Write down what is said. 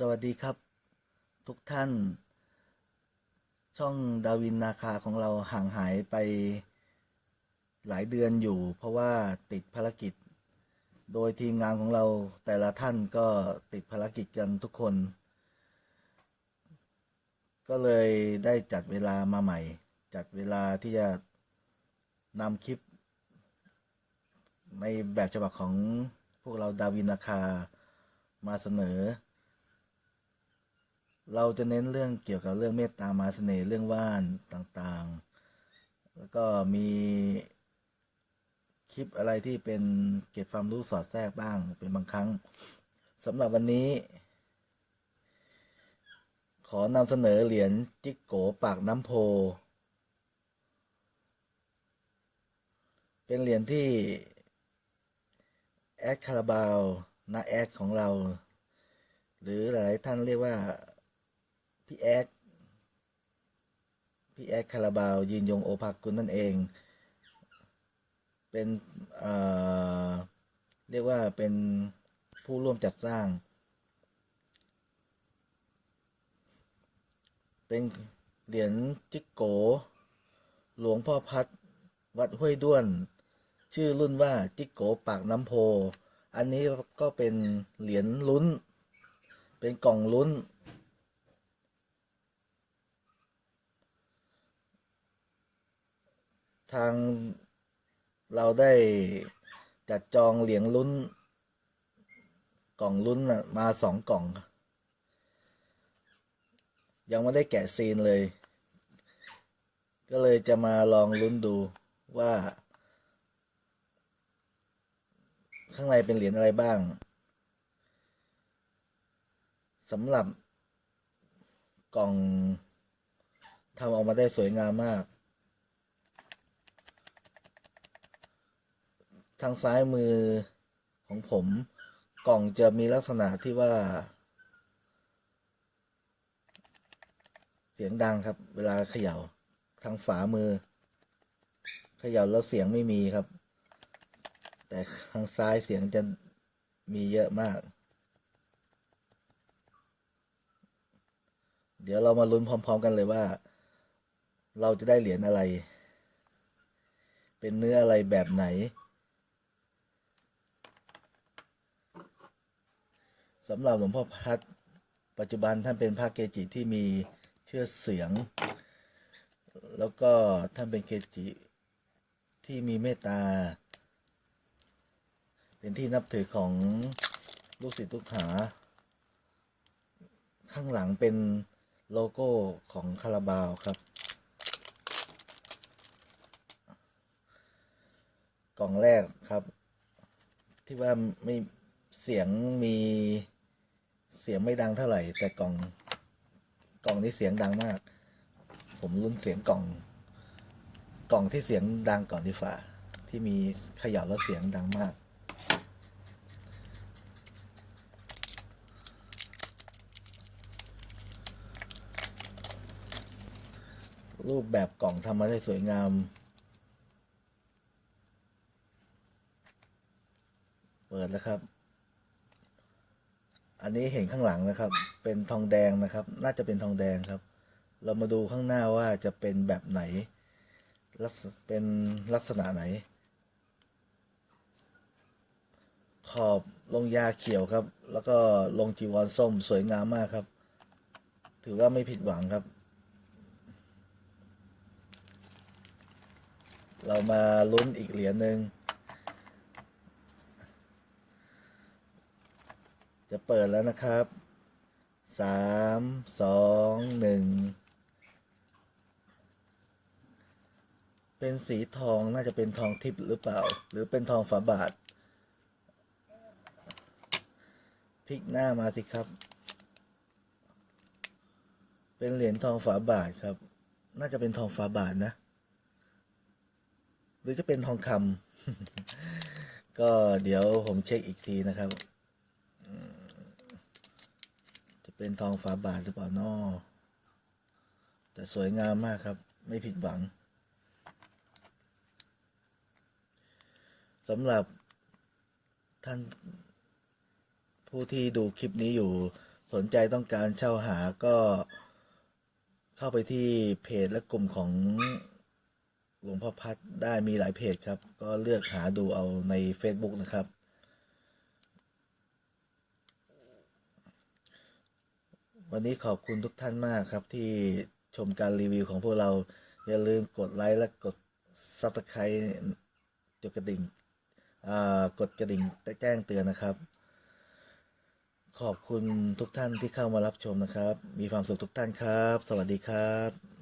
สวัสดีครับ ทุกท่าน ช่องดาวินนาคาของเราห่างหายไปหลายเดือนอยู่ เพราะว่าติดภารกิจ โดยทีมงานของเราแต่ละท่านก็ติดภารกิจกันทุกคน ก็เลยได้จัดเวลามาใหม่ จัดเวลาที่จะนำคลิป ในแบบฉบับของพวกเราดาวินนาคามาเสนอ เราจะเน้นเรื่องเกี่ยวกับเรื่องเมตตามหาเสน่ห์เรื่องว่านต่างๆ แล้วก็มีคลิปอะไรที่เป็นเก็บความรู้สอดแทรกบ้างเป็นบางครั้งสำหรับวันนี้ ขอนำเสนอเหรียญจิกโกปากน้ำโพ เป็นเหรียญที่แอดคาราบาวนาแอดของเรา หรือหลายท่านเรียกว่า พี่แอดพี่แอดคาราบาวยืนยงโอภากุลนั่นเอง เป็นเอ่อเรียกว่าเป็นผู้ร่วมจัดสร้าง เป็นเหรียญจิกโก หลวงพ่อพัดวัดห้วยด้วน ชื่อรุ่นว่าจิกโกปากน้ำโพ อันนี้ก็เป็นเหรียญลุ้น เป็นกล่องลุ้นางเราได้จัดจองเหรียญลุ้น กล่องลุ้นมาสองกล่อง ยังไม่ได้แกะซีนเลย ก็เลยจะมาลองลุ้นดูว่า ข้างในเป็นเหรียญอะไรบ้างสำหรับกล่องทำออกมาได้สวยงามมาก ทางซ้ายมือของผมกล่องจะมีลักษณะที่ว่า เสียงดังครับ เวลาเขย่าทางฝามือ เขย่าแล้วเสียงไม่มีครับ แต่ทางซ้ายเสียงจะมีเยอะมาก เดี๋ยวเรามาลุ้นพร้อม ๆ กันเลยว่า เราจะได้เหรียญอะไร เป็นเนื้ออะไรแบบไหน สำหรับหลวงพ่อพัดปัจจุบันท่านเป็นพระเกจิที่มีเชื่อเสียง แล้วก็ท่านเป็นเกจิที่มีเมตตา เป็นที่นับถือของลูกศิษย์ลูกหา ข้างหลังเป็นโลโก้ของคาราบาวครับ กล่องแรกครับ ที่ว่าไม่เสียงมี เสียงไม่ดังเท่าไหร่ แต่กล่องกล่องนี้เสียงดังมาก ผมลุ้นเสียงกล่อง กล่องที่เสียงดังก่อนดีฝ่าที่มีเขย่าแล้วเสียงดังมาก รูปแบบกล่องทำมาได้สวยงามเปิดแล้วครับ อันนี้เห็นข้างหลังนะครับ เป็นทองแดงนะครับ น่าจะเป็นทองแดงครับ เรามาดูข้างหน้าว่าจะเป็นแบบไหนลักเป็นลักษณะไหน ขอบลงยาเขียวครับ แล้วก็ลงจีวรส้มสวยงามมากครับ ถือว่าไม่ผิดหวังครับ เรามาลุ้นอีกเหรียญหนึ่ง จะเปิดแล้วนะครับสามสองหนึ่งเป็นสีทองน่าจะเป็นทองทิพย์หรือเปล่า หรือเป็นทองฝาบาทพลิกหน้ามาสิครับ เป็นเหรียญทองฝาบาทครับ น่าจะเป็นทองฝาบาทนะ หรือจะเป็นทองคำก็เดี๋ยวผมเช็คอีกทีนะครับ จะ เป็นทองฝาบาทหรือเปล่านอแต่สวยงามมากครับ ไม่ผิดหวังสำหรับท่านผู้ที่ดูคลิปนี้อยู่สนใจต้องการเช่าหาก็เข้าไปที่เพจและกลุ่มของหลวงพ่อพัดได้มีหลายเพจครับ ก็เลือกหาดูเอาใน Facebook นะครับ วันนี้ขอบคุณทุกท่านมากครับที่ชมการรีวิวของพวกเราอย่าลืมกดไลค์และกด Subscribe จดกระดิ่งอ่ากดกระดิ่งแจ้งเตือนนะครับ ขอบคุณทุกท่านที่เข้ามารับชมนะครับ มีความสุขทุกท่านครับ สวัสดีครับ